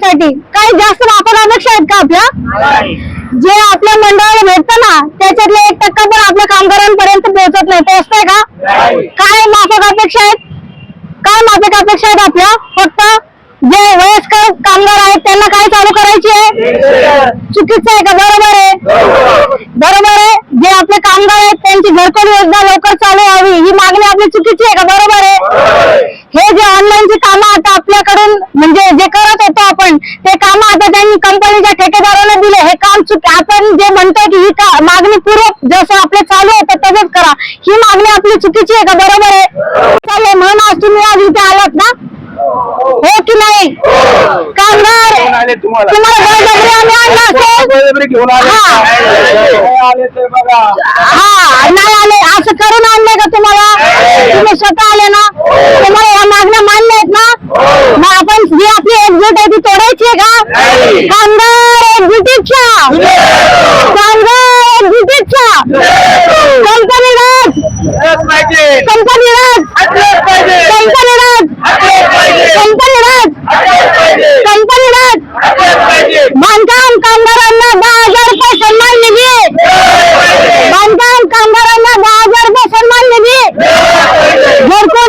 करण्यासाठी काही जास्त माफक अपेक्षा आहेत का आपल्या? जे आपल्या मंडळाला भेटतं ना त्याच्यातले एक टक्का पण आपल्या कामगारांपर्यंत पोहोचत नाही. पोहोचतंय का? काय माफक अपेक्षा आहेत? काय माफक अपेक्षा आहेत आपल्या? फक्त जे वयस्कर कामगार आहेत त्यांना काय चालू करायची आहे? चुकीचं आहे का? बरोबर आहे. बरोबर आहे. जे आपले कामगार आहेत त्यांची घरकुल योजना लवकर चालू व्हावी. ही मागणी आपली चुकीची आहे का? बरोबर आहे हे जे ऑनलाईनची कामं आता आपल्याकडून म्हणजे जे करत होतो आपण ते कामं आता त्यांनी कंपनीच्या ठेकेदाराला दिले. हे काम चुक आपण जे म्हणतोय की ही का मागणी पूर्वक जसं आपलं चालू होतं तसंच करा. ही मागणी आपली चुकीची आहे का? बरोबर आहे. चालेल म्हणून आज तुम्ही आज इथे आलात ना? हो की नाही? कामगार तुम्हाला. घेऊन आले. हा. नाही आले असं करून आहे का कामगार एक्झिक्युटिव्हच्या कामगार एक्झिक्युटिव्हच्या कंपनी राज. कंपनी राज. कंपनी राज. कंपनी राज. कंपनी राज. बांधकाम कामगारांना दहा हजार रुपये सन्मान निधी. बांधकाम कामगारांना दहा हजार रुपये सन्मान निधी. घरकुल